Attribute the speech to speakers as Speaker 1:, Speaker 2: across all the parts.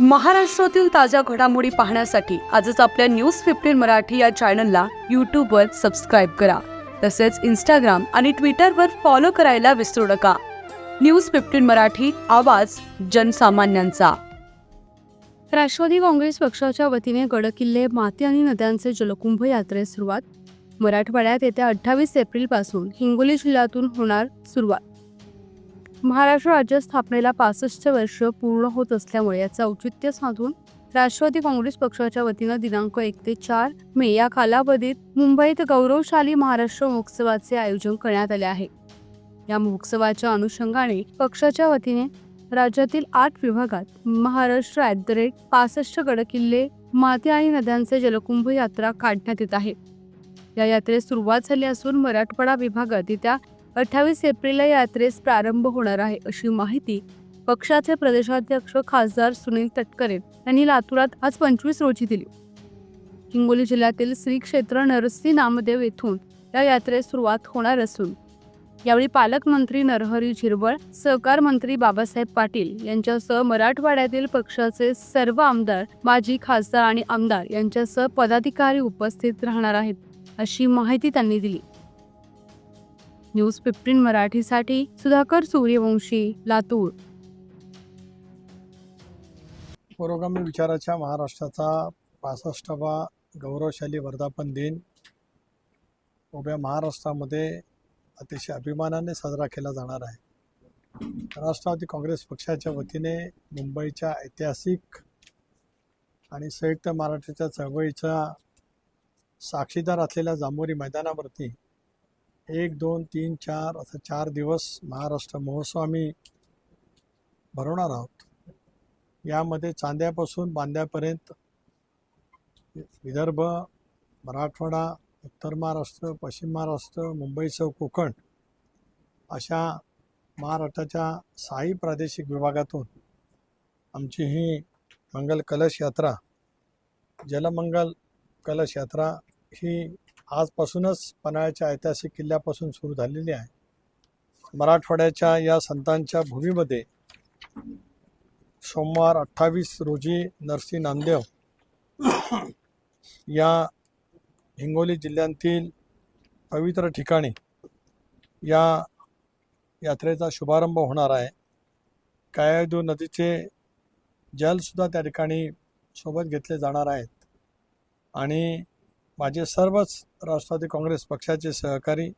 Speaker 1: महाराष्ट्रातील ताज्या घडामोडी पाहण्यासाठी आजच आपल्या न्यूज फिफ्टीन मराठी या चॅनलला यूट्यूबवर सबस्क्राईब करा. तसेच इंस्टाग्राम आणि ट्विटरवर फॉलो करायला विसरू नका. न्यूज फिफ्टीन मराठी आवाज जनसामान्यांचा. राष्ट्रवादी काँग्रेस पक्षाच्या वतीने गडकिल्ले माती आणि नद्यांचे जलकुंभ यात्रेस सुरुवात. मराठवाड्यात येत्या अठ्ठावीस एप्रिलपासून हिंगोली जिल्ह्यातून होणार सुरुवात. महाराष्ट्र राज्य स्थापनेला पासष्ट वर्ष पूर्ण होत असल्यामुळे याचं औचित्य साधून राष्ट्रवादी काँग्रेस पक्षाच्या वतीनं दिनांक एक ते चार मे या कालावधीत मुंबईत गौरवशाली महाराष्ट्र महोत्सवाचे आयोजन करण्यात आले आहे. या महोत्सवाच्या अनुषंगाने पक्षाच्या वतीने राज्यातील आठ विभागात महाराष्ट्र ॲट द रेट पासष्ट गडकिल्ले माती आणि नद्यांचे जलकुंभ यात्रा काढण्यात येत आहे. या यात्रेस सुरुवात झाली असून मराठवाडा विभागात येत्या अठ्ठावीस एप्रिलला यात्रेस प्रारंभ होणार आहे अशी माहिती पक्षाचे प्रदेशाध्यक्ष खासदार सुनील तटकरे यांनी लातूरात आज पंचवीस रोजी दिली. हिंगोली जिल्ह्यातील श्री क्षेत्र नरसी नामदेव येथून या यात्रेस सुरुवात होणार असून यावेळी पालकमंत्री नरहरी झिरवळ सहकार मंत्री बाबासाहेब पाटील यांच्यासह मराठवाड्यातील पक्षाचे सर्व आमदार माजी खासदार आणि आमदार यांच्यासह पदाधिकारी उपस्थित राहणार आहेत अशी माहिती त्यांनी दिली. न्यूज फिफ्टीन मराठीसाठी सुधाकर सूर्यवंशी लातूर.
Speaker 2: पुरोगामी विचाराच्या महाराष्ट्राचा पासष्टावा गौरवशाली वर्धापन दिन उभ्या महाराष्ट्रामध्ये अतिशय अभिमानाने साजरा केला जाणार आहे. राष्ट्रवादी काँग्रेस पक्षाच्या वतीने मुंबईच्या ऐतिहासिक आणि संयुक्त महाराष्ट्राच्या चळवळीचा साक्षीदार असलेल्या जांभोरी मैदानावरती एक दोन तीन चार असं चार दिवस महाराष्ट्र महोत्सव आम्ही भरवणार आहोत. यामध्ये चांद्यापासून बांद्यापर्यंत विदर्भ मराठवाडा उत्तर महाराष्ट्र पश्चिम महाराष्ट्र मुंबईसह कोकण अशा महाराष्ट्राच्या साई प्रादेशिक विभागातून आमची ही मंगल कलश यात्रा जलमंगल कलश यात्रा ही आजपासूनच पन्हाळ्याच्या ऐतिहासिक किल्ल्यापासून सुरू झालेली आहे. मराठवाड्याच्या या संतांच्या भूमीमध्ये सोमवार अठ्ठावीस रोजी नरसी नामदेव या हिंगोली जिल्ह्यातील पवित्र ठिकाणी या यात्रेचा शुभारंभ होणार आहे. कायादू नदीचे जलसुद्धा त्या ठिकाणी सोबत घेतले जाणार आहेत. आणि माझे सर्वच राष्ट्रवादी काँग्रेस पक्षाचे सहकारी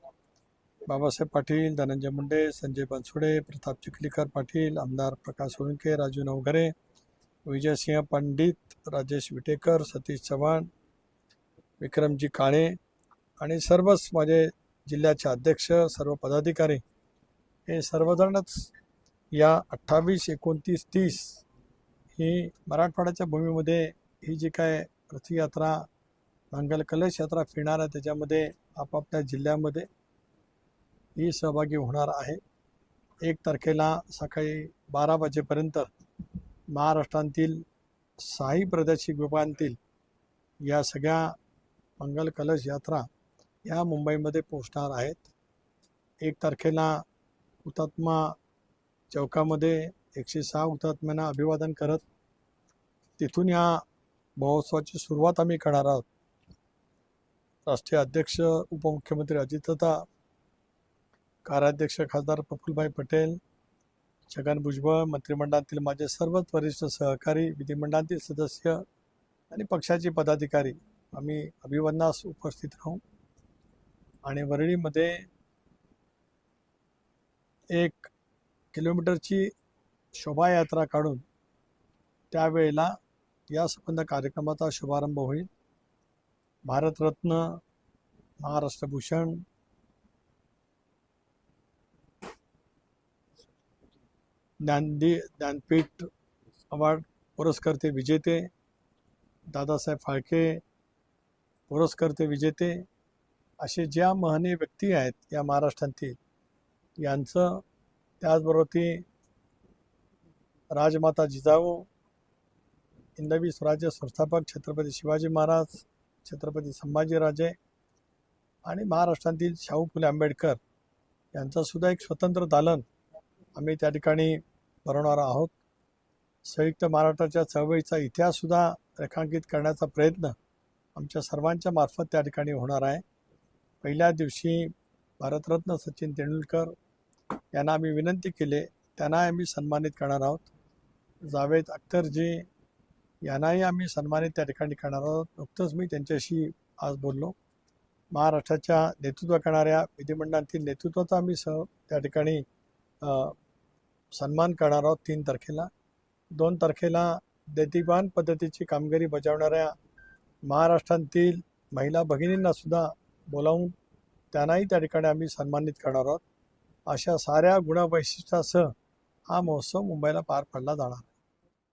Speaker 2: बाबासाहेब पाटील धनंजय मुंडे संजय बनसोडे प्रताप चिखलीकर पाटील आमदार प्रकाश सोळंके राजू नवघरे विजयसिंह पंडित राजेश विटेकर सतीश चव्हाण विक्रमजी काळे आणि सर्वच माझे जिल्ह्याचे अध्यक्ष सर्व पदाधिकारी हे सर्वजणच या अठ्ठावीस एकोणतीस तीस ही मराठवाड्याच्या भूमीमध्ये ही जी काय रथयात्रा मंगल कलश यात्रा फिरणार आहे. त्याच्यामध्ये आपापल्या जिल्ह्यामध्ये ही सहभागी होणार आहे. एक तारखेला सकाळी बारा वाजेपर्यंत महाराष्ट्रातील साई प्रादेशिक विभागांतील या सगळ्या मंगल कलश यात्रा या मुंबईमध्ये पोहोचणार आहेत. एक तारखेला हुतात्मा चौकामध्ये एकशे सहा हुतात्म्यांना अभिवादन करत तिथून या महोत्सवाची सुरुवात आम्ही करणार आहोत. राष्ट्रीय अध्यक्ष उपमुख्यमंत्री अजितदादा कार्याध्यक्ष खासदार प्रफुल्लभाई पटेल छगन भुजबळ मंत्रिमंडळातील माझे सर्वच वरिष्ठ सहकारी विधिमंडळातील सदस्य आणि पक्षाचे पदाधिकारी आम्ही अभिवंदनास उपस्थित राहू. आणि वरळीमध्ये एक किलोमीटरची शोभायात्रा काढून त्यावेळेला या संबंध कार्यक्रमाचा शुभारंभ होईल. भारतरत्न महाराष्ट्रभूषण. ज्ञानदी ज्ञानपीठ अवॉर्ड पुरस्कर्ते विजेते. दादासाहेब फाळके पुरस्कर्ते विजेते. असे ज्या महनीय व्यक्ती आहेत या महाराष्ट्रातील यांचं त्याचबरोबर ती राजमाता जिजाऊ हिंदवी स्वराज्य संस्थापक छत्रपती शिवाजी महाराज छत्रपती संभाजीराजे आणि महाराष्ट्रातील शाहू फुले आंबेडकर यांचासुद्धा एक स्वतंत्र दालन आम्ही त्या ठिकाणी भरवणार आहोत. संयुक्त महाराष्ट्राच्या चळवळीचा इतिहाससुद्धा रेखांकित करण्याचा प्रयत्न आमच्या सर्वांच्या मार्फत त्या ठिकाणी होणार आहे. पहिल्या दिवशी भारतरत्न सचिन तेंडुलकर यांना आम्ही विनंती केले त्यांना आम्ही सन्मानित करणार आहोत. जावेद अख्तरजी यांनाही आम्ही सन्मानित त्या ठिकाणी करणार आहोत. नुकतंच मी त्यांच्याशी आज बोललो. महाराष्ट्राच्या नेतृत्व करणाऱ्या विधिमंडळातील नेतृत्वाचा आम्ही स त्या ठिकाणी सन्मान करणार आहोत तीन तारखेला. दोन तारखेला देदीबान पद्धतीची कामगिरी बजावणाऱ्या महाराष्ट्रातील महिला भगिनींना सुद्धा बोलावून त्यांनाही त्या ठिकाणी आम्ही सन्मानित करणार आहोत. अशा साऱ्या गुणवैशिष्ट्यासह हा महोत्सव मुंबईला पार पडला जाणार.